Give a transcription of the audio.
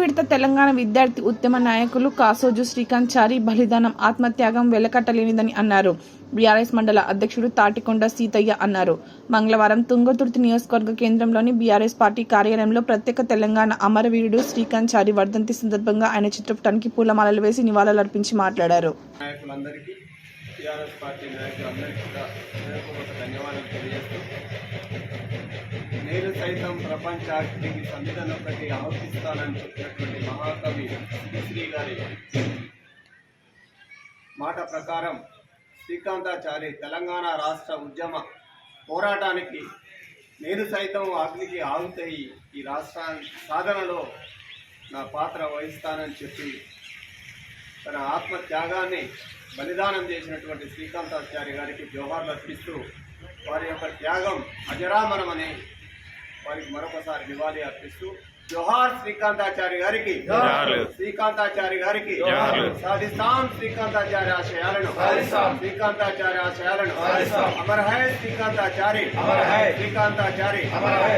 విడత తెలంగాణ విద్యార్థి ఉద్యమ నాయకులు కాసోజు శ్రీకాంత్ చారి బలిదానం ఆత్మత్యాగం వెలకట్టలేనిదని అన్నారు. బీఆర్ఎస్ మండల అధ్యక్షుడు తాటికొండ సీతయ్య అన్నారు. మంగళవారం తుంగతుర్తి నియోజకవర్గ కేంద్రంలోని బీఆర్ఎస్ పార్టీ కార్యాలయంలో ప్రత్యేక తెలంగాణ అమరవీరుడు శ్రీకాంత్ చారి వర్ధంతి సందర్భంగా ఆయన చిత్రపటానికి పూలమాలలు వేసి నివాళులర్పించి మాట్లాడారు. ధన్యవాదాలు నేను సైతం ప్రపంచానికి సంవిధానం ఒకటి ఆవర్తిస్తానని చెప్పినటువంటి మహాకవి శ్రీ గారి మాట ప్రకారం శ్రీకాంతాచారి తెలంగాణ రాష్ట్ర ఉద్యమ పోరాటానికి నేను సైతం అగ్నికి ఆగుతాయి ఈ రాష్ట్ర సాధనలో నా పాత్ర వహిస్తానని చెప్పి తన ఆత్మ త్యాగాన్ని బలిదానం చేసినటువంటి శ్రీకాంతాచారి గారికి జోహార్లు అర్పిస్తూ వారి యొక్క త్యాగం అజరామరమని వారికి మరొకసారి నివాళి అర్పిస్తూ జోహార్ శ్రీకాంతాచార్య గారికి జోహార్లు. శ్రీకాంతాచార్య గారికి జోహార్లు. సాధిస్తాం శ్రీకాంతాచార్య ఆశయాలను శ్రీకాంతాచార్య ఆశయాలను Amar high Srikanthachari Amar high. Srikanthachari Amar high.